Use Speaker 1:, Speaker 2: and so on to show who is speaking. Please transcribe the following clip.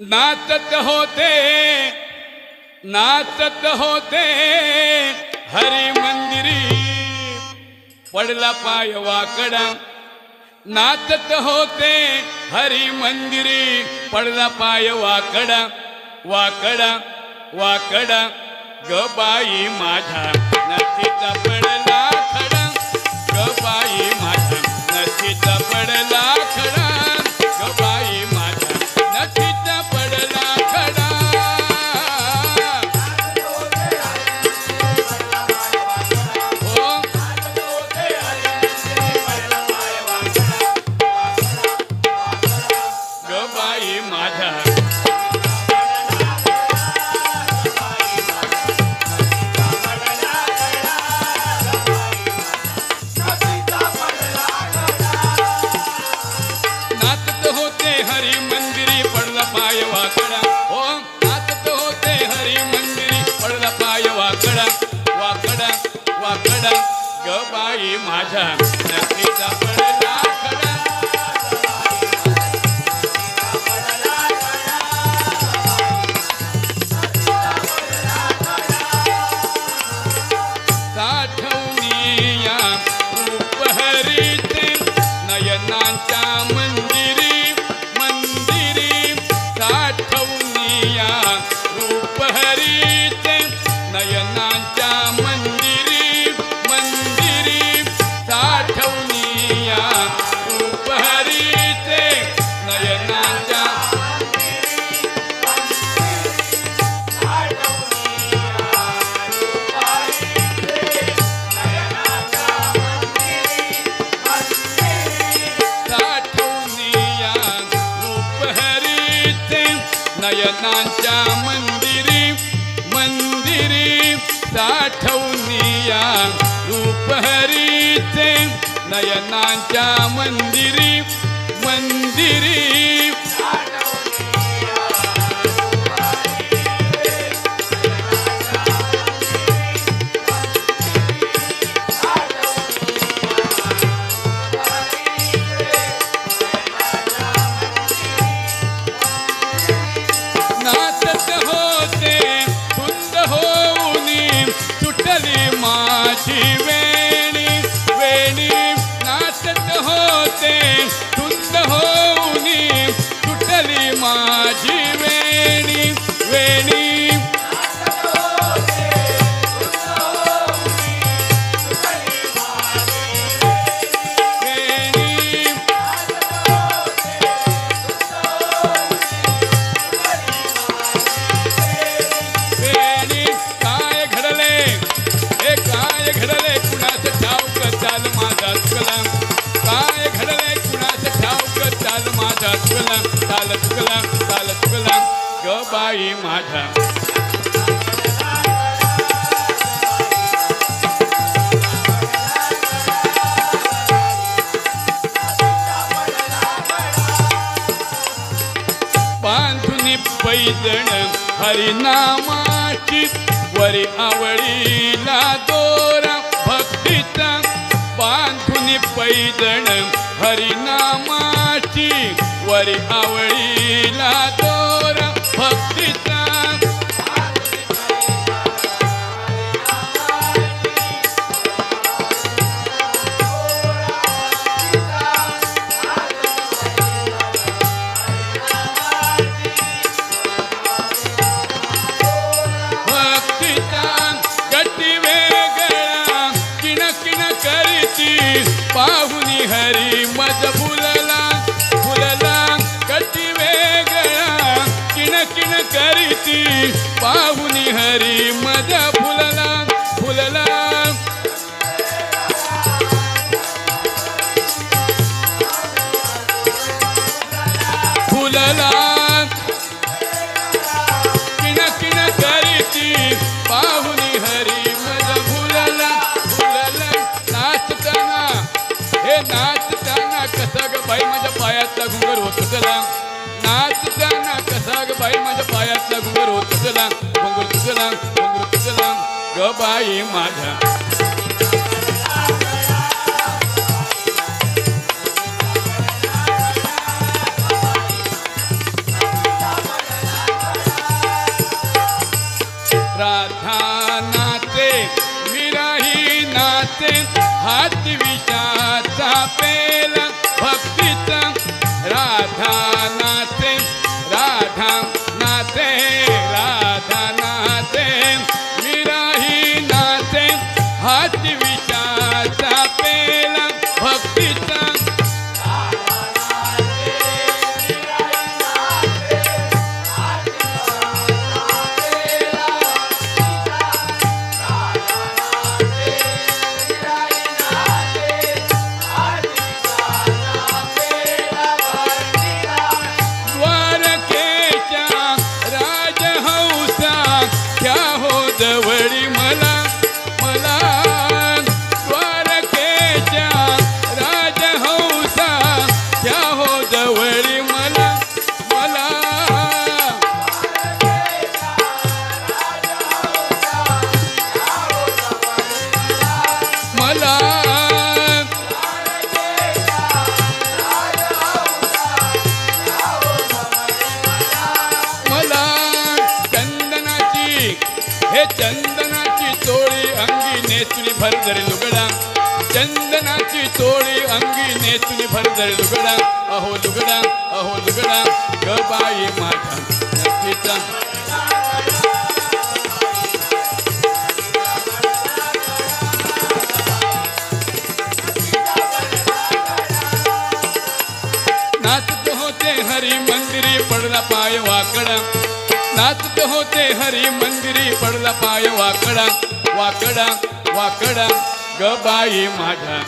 Speaker 1: नाचत होते नाचत होते हरी मंदिरी पडला पाय वाकडा. नाचत होते हरी मंदिरी पडला पाय वाकडा वाकडा वाकडा. ग बाई माझा नथीचा पडला. वाकडा ग बाई पडला खडा साठवणीया नयनांच्या मंदिरी मंदिरी साठवणीया रूपहरीते नयनांच्या नयनांच्या मंदिरी मंदिरी साठवनिया रूपहरीचे नयनांच्या मंदिरी मंदिरी बांधुनी पैजण हरिनामाची वरी आवडीला दोरा भक्तीचा. बांधुनी पैजण हरिनामाची वरी आवडीला दोरा तुझला नाच गाना कसा ग बाई माझ्या पायातला घुंगर होत घुंगर घुंगर ग बाई माझ्या. नाते हात विषाचा पे चंदनाची चोळी अंगी नेसुनी भर भरदर लुगडा. चंदनाची चोळी अंगी नेसुनी भर भरदर लुगडा. अहो लुगडा अहो लुगडा ग बाई माझा नक्कीचा. हरी मंदिरी पडला पाय वाकडा. नाचत होते हरी मंदिरी पडला पाय वाकडा. वाकडा वाकडा ग बाई माझा.